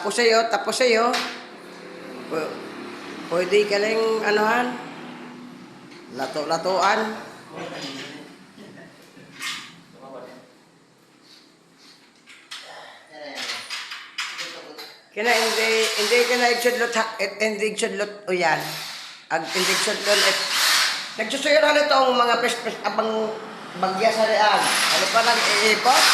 Tapos sa'yo, tapos sa'yo, pwede ka lang, anuhan, lato-latuan. Kina hindi hindi kina igsudlot hak et hindi igsudlot o yan. Ag hindi igsudlot et nagsusuyo nito ang mga pes pes abang bagya sa real. Ano pa nang iipot?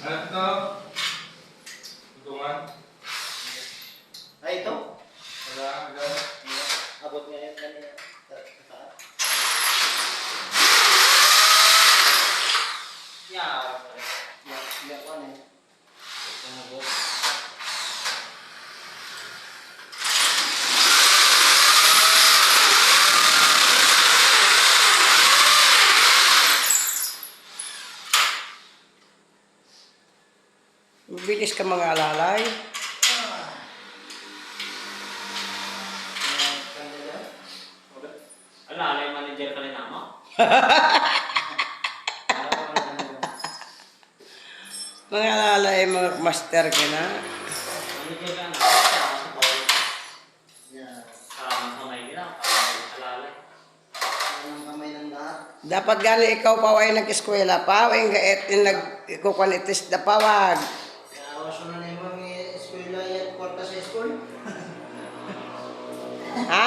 Ano to? Tutungan? Ay, ito. Wala, agad. Abot nga yan kanina. Saan? Yeah. Yeah, yeah, one eh. Abot. Bilis ka mga alalay. Yung kanila. Ala, ala yung manager ka rin kanila? Mga alalay, mga master ka na. Manager ka na. Alalay. Lahat. Dapat gani ikaw pa ay nag-eskwela pa, ay gaet in nag ikukuan itis da pawag. Kaya awas mo na yung mga eskwela yan, kwarta sa school. Ha?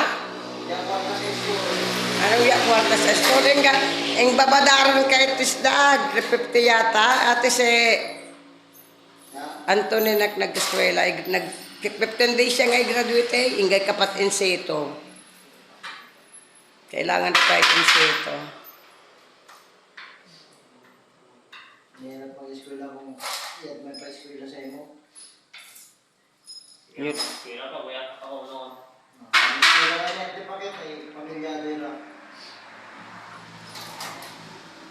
Anong yak kwarta sa school? Ang, ga- ang babadaran ka itis dag, 50 yata, ate si. Anthony nag nag-eskwela, nag 15 days siya nga graduate eh, ingay kapat inseto. Kailangan pa inseto. Mahirap mag-eskwela kung yan may pa-eskwela sa imo. Yun. Kira ka, kuya ako noon. Ang eskwela ka niya, di pa kayo, ay pamilyado yun lang.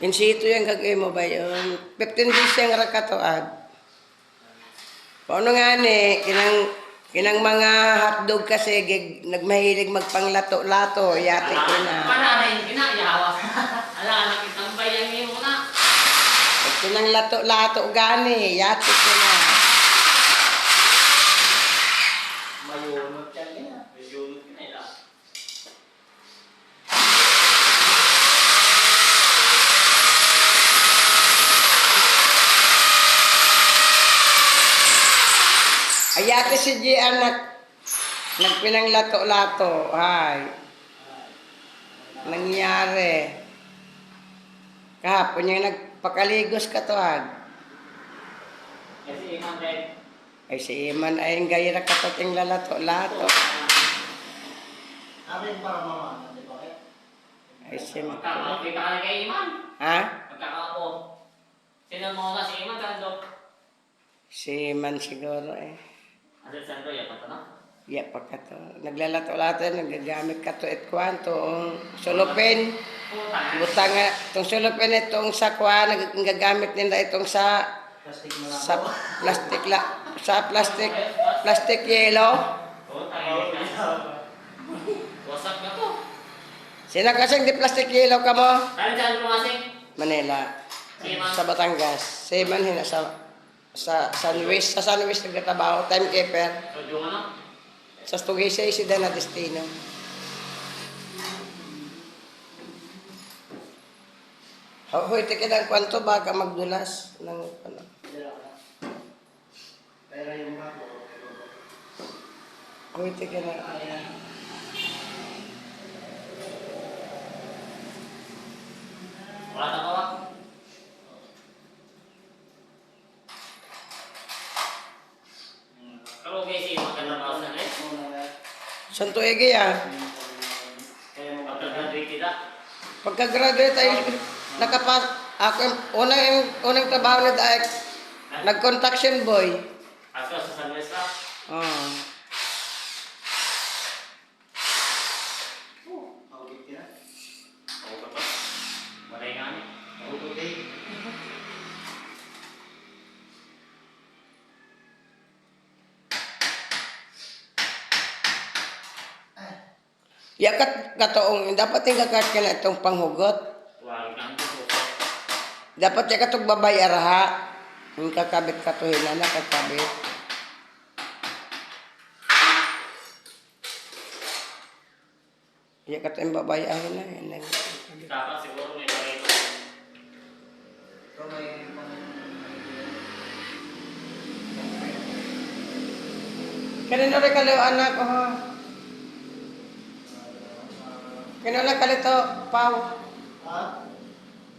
Inseto yung gagawin mo ba yun? 15 days siya nga rakatoag. Paano nga ni, kinang, kinang mga hotdog kasi gig, nagmahilig magpanglato-lato, yate ko na. Panarin, ginayawa. Ala, nakitambay yan yung muna. Kinang lato-lato gani, yate ko na. Mayunot yan niya. Medyo kinaya. Ay, yate si Gian nag, nagpinang lato-lato, ay. Nangyari. Kahapon yung nagpakaligos ka to, ag. Kasi imang red. Ay si Iman ay ang gayra katating lalato-lato. Amin para mama, di ba kayo? Ay si Magkakakita ka na kay Iman. Ha? Magkakapo. Sino mo na si Iman, Sando? Si Iman siguro eh. Asa Sando, yan pa to na? Ya pa ka to. Naglalato-lato, nagagamit ka to et kwanto. Ang sulupin. Puta na. Butang nga, itong sulupin itong sa kwa, nag- nagagamit nila itong sa Plastic mo sa plastic la, sa plastic plastic yellow. Wasak na to. Sino kasing di plastic yellow ka mo? Saan dyan pumasing? Manila. Si Iman. Sa Batangas. Si Iman hina sa sa San Luis, sa San Luis nagtatrabaho, timekeeper. Ano? Sa Tugisay si Dana Destino. Hoy, teka lang kwanto baka magdulas ng ano. Pero yung Hoy, teka lang. Wala na kawak. Pero okay si magandang kawasan eh. muna na. Santo Ege ah. Pagka-graduate ay nakapas ako unang unang trabaho ni Daek nag-construction boy. Aso sa San Luis ka. Oh. Audit ka na. Oo ka pa. Wala yung ano. Audit. Ya kat katoong dapat yung kakat ka na itong panghugot. Dapat ya katong babay araha. Yung kakabit katuhin na kakabit. Ya katong babay ahin na. Yan lang. Dapat siguro may pareto. Ito may rin anak ko ha? Pau? Ha?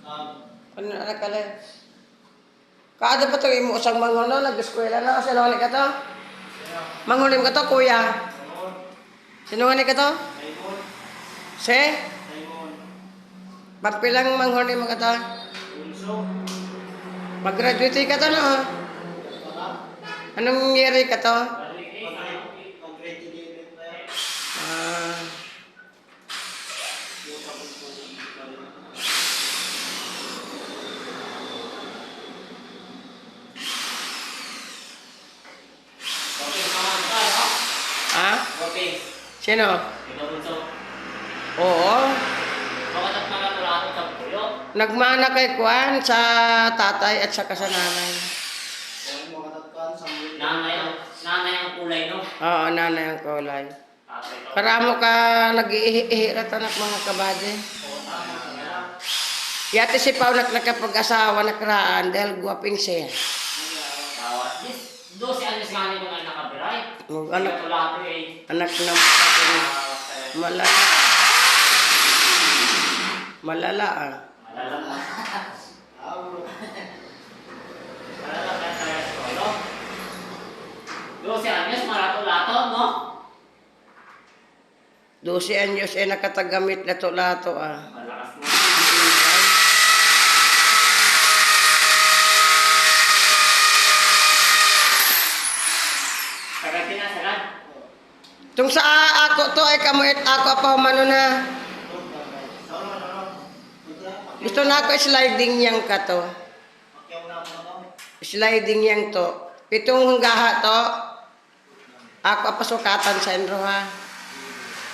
Um, Kanino lang kaliw? Kaada pa ito imo usang mangono, nag-eskwela na, sinungaling ka to? Mangulim ka to, kuya? Sinungaling ka to? Simon. Si? Simon. Pagpilang manghulim ka to? Mag-graduate ka to na. Wala. Anong year ka to? Balik eh. Pag-grade- pag-grade 11 na yan. Ah, Yung tapos ko, hindi pa rin. Okay, naman ka, no? ha? Okay. Sino? Oo. Mga? Nagmana kay Kwan sa tatay at saka sa nanay. Mga. Nanay ang, nanay ang kulay, no? Oo, nanay ang kulay. To. Karamo ka nag-iihirat anak mga kabady. Yati si Pao nak nakapag-asawa na kraan dahil guwaping siya. Tawat. Yes. Do si Anis nga nga nakabiray. Mag Ano anak, anak sa'yo. malala. Malala ah. Malala ka. Bro. Malala ka sa solo. Do si Anis marato-lato, no? 12 anyos eh nakatagamit na lato ah. Tung sa ako to ay kamuit ako pa mano na. Gusto na ako sliding yang ka to. Sliding yang to. Pitong hanggaha to. Ako pasukatan sa Enro ha.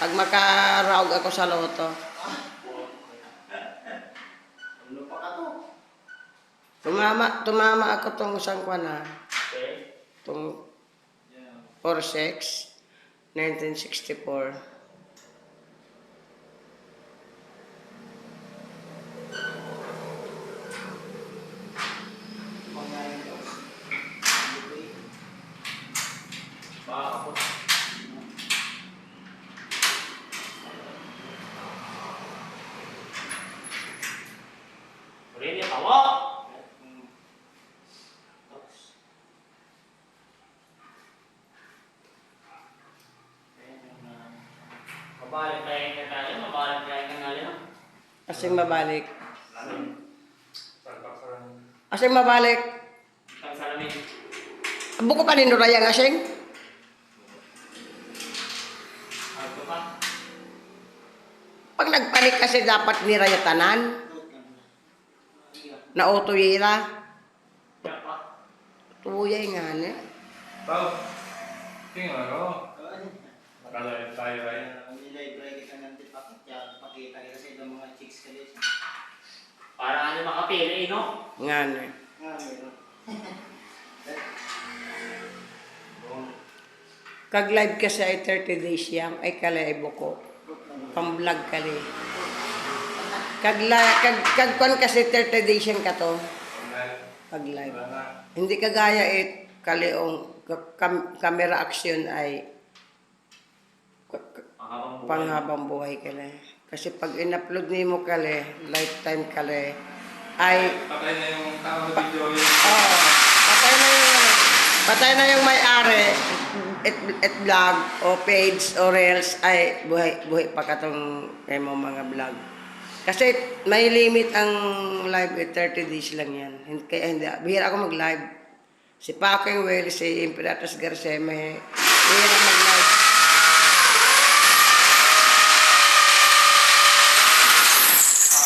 Pag makaraog ako sa loto. Tumama, tumama ako tong isang kwan ha. Tong Yeah. 46, 1964. Pangyayin ko. Baka ako. Rini, kawo! Mabalik tayo nga tayo, mabalik tayo nga nga no? Asing mabalik. Asing mabalik. Buko pa ni Nurayang asing. Ano pa? Pag nagpanik kasi dapat nirayatanan. Na autoyira. Ano pa? Tuyay nga ne. Tao. Tingnan ako. Nakalayan tayo ay. Para ano makapili, no? Nga ne. Nga, meron. Kag live kasi ay 30 days yang ay kalay buko. Pang-vlog kali. Kag la, kag kag kwan kasi 30 days yang kato. Online. Pag live. Wala na. Hindi kagaya it kaliong ka- kam, camera action ay Panghabang buhay. buhay kali. Kasi pag in-upload nimo kali, lifetime kali, ay Patay na yung tao video yun. oh, patay na yung patay na yung may-ari at, at vlog o page o reels ay buhay buhay pa katong kay mo mga vlog. Kasi may limit ang live eh, 30 days lang yan. Hin- Kaya hindi, bihira ako mag-live. Si Paking Will, si Imperatrice Garcia, may bihira mag-live.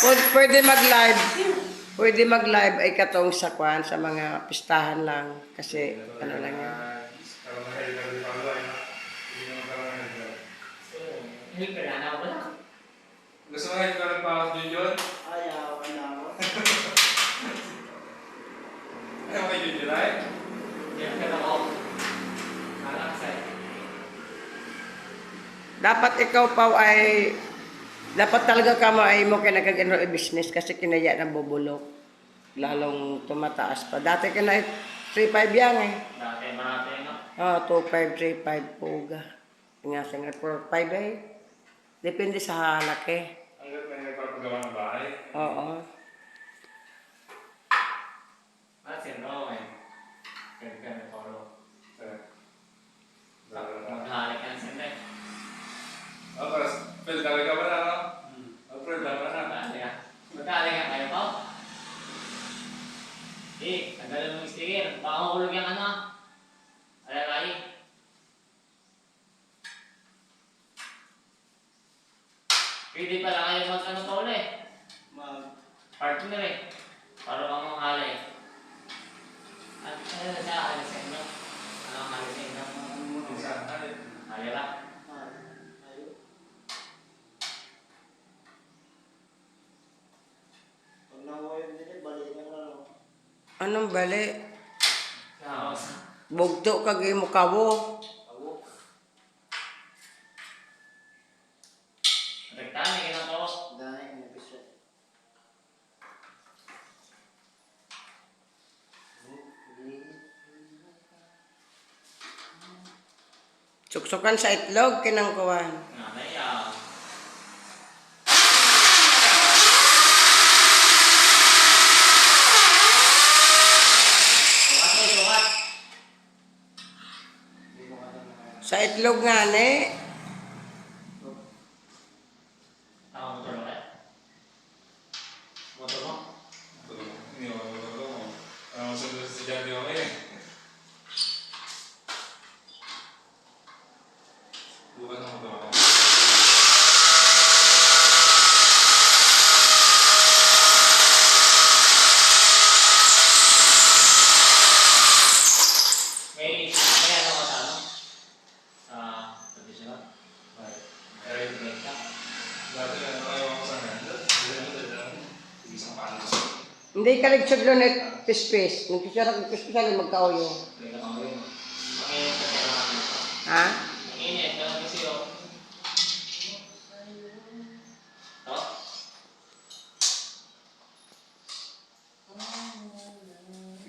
Pwede mag-live. Pwede mag-live ay katong sa kwan, sa mga pistahan lang. Kasi, ano lang yan. Gusto mo rin ka ng pangat nyo yun? Ayaw, wala. Ayaw kayo yun. Yan ka. Dapat ikaw pa ay dapat talaga ka mo ay mo kaya nagkagano business kasi kinaya na bubulok. Lalong tumataas pa. Dati ka na 3.5 yan eh. Dati marami no? Ah, 2.5, 3.5 puga. Nga singat 4.5 eh. Depende sa halaki. Hanggat may nagpapagawa ng bahay. Oo. At sino eh. Pwede ka may polo. Eh, dalawa na. Maghalik ka ng sende. Oh, tapos, pwede talaga ba na, no? Hmm. Oh, pwede talaga na. Magkali ka. Magkali ka kayo pa? Eh, tanggalin mo yung sticker. Baka mahulog yung ano. Alalay. Pwede pala kayo mag ano to ulit. Mag, Partner eh. Para bang mga halay. At ano sa halay sa inyo? Ano ang halay sa inyo? ano mo Isa, ano yun? Halay lang. Ayo. Pag nakuha yung dinit, balikan na lang. Tapos, Bugto kag imo kawo. Suksukan sa itlog kinang kuwan. Nanay ah. Sukat mo, sukat. Hindi ko alam na. Sa itlog nga ni. Ako motor ulit. Motor mo? Tulog. Hindi ako matulog mo. Ano mo sa si Jadi ako eh. Bukas na motor ako. May, may ano ka sa ano? Sa traditional? Right. Eh, Right ka? dati ano ayaw ako sa akin. Hindi ano dyan. Isang paano sa Hindi ka nagsudlo na pispis. Nagkisara kag pispis. Hindi ka kailangan nito. Ha? Manginit ka lang kasi oh. To?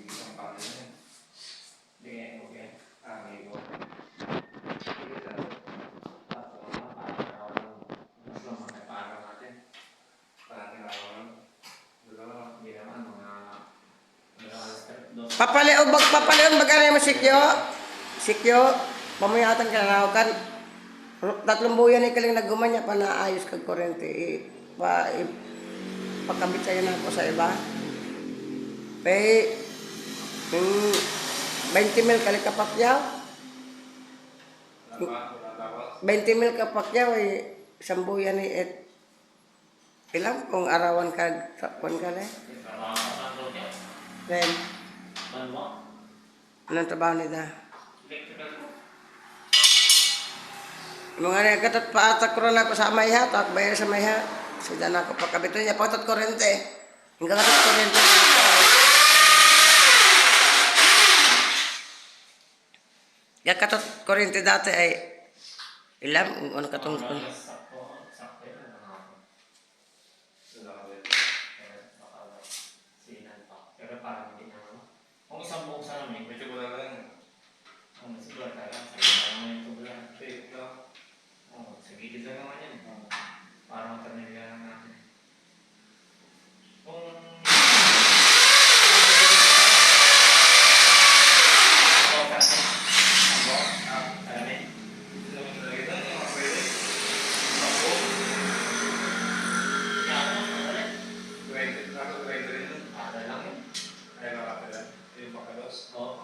Isang paano yun. Hindi, okay. Ah, may ko. Parating ako lang. Dalawa. Papaliog bag papaliog bagay mo sikyo. Sikyo. Pamuyatan ka na kan. Tatlong buyan ni kaling nagumanya pa naayos kag kuryente. I, pa i, pakabit sa'yo na ako sa iba. Pay, yung 20 mil kali kapakyaw. Wala pa, wala tapos. 20 mil kapakyaw ay isang buyan ni et ilang kung arawan ka kung ka le. Then, anong trabaho nila? Mga nga katat paatak ko rin ako sa mayha, tak bayar sa mayha. Sida na ako pagkabito niya, patat korente. Hinggang katat korente. Ya katat korente dati ay ilam, ano katong Wala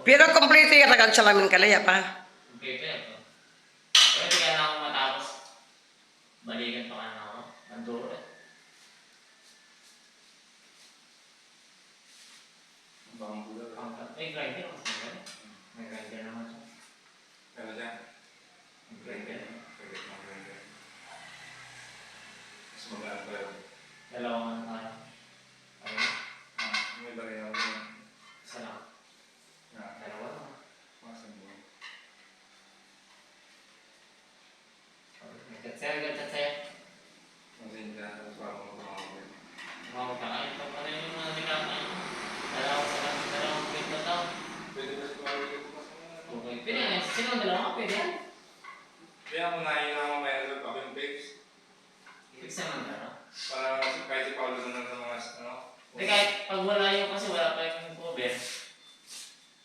Pero kompleto yung iya, nagkansalamin ka lang, ya, pa.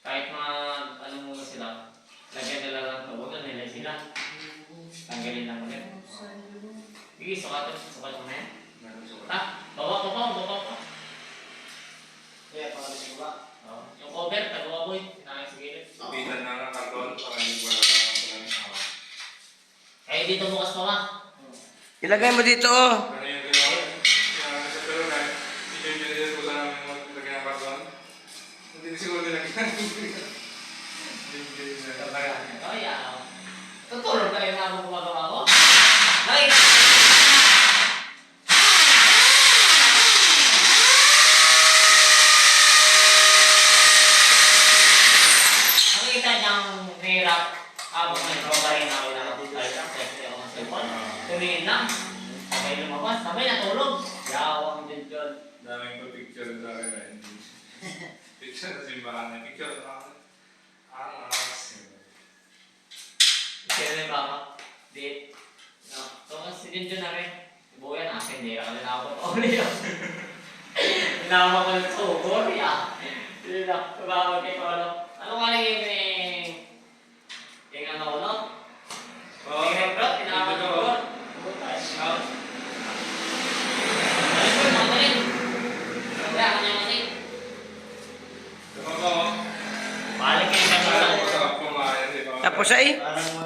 Kahit mga ano muna sila, lagyan nila lang ito, huwag nila sila. Tanggalin lang ulit. Sige, sukat sukat mo na yan. Ha? Bawa ko pa, bawa pa. Kaya pangalis ko ba? Oh, yung cover, tagawa ko eh. Sinakay sa gilid. Bitan na ng karton para hindi wala wala. Eh, dito bukas pa ma. Ilagay mo dito, oh. Ano yung ginawa? Yung sa pero na, hindi yung ganyan ko sana namin maglagay ng karton. Hindi siguro nilagyan. Kaya baka. Di. No. So, si Junjun na rin. Si Buya na. Hindi ako nilabot ako niya. Nilabot ko ng sugor. Ya. Hindi na. Tumawag kay Polo. Ano nga lang yung eh... Yung ano ko, no? Yung reprot. Tinawag ko. Oh. Alis ko. Kaya, kanya kasi. Diba ko? Balik kayo sa ba? Tapos ay, Parang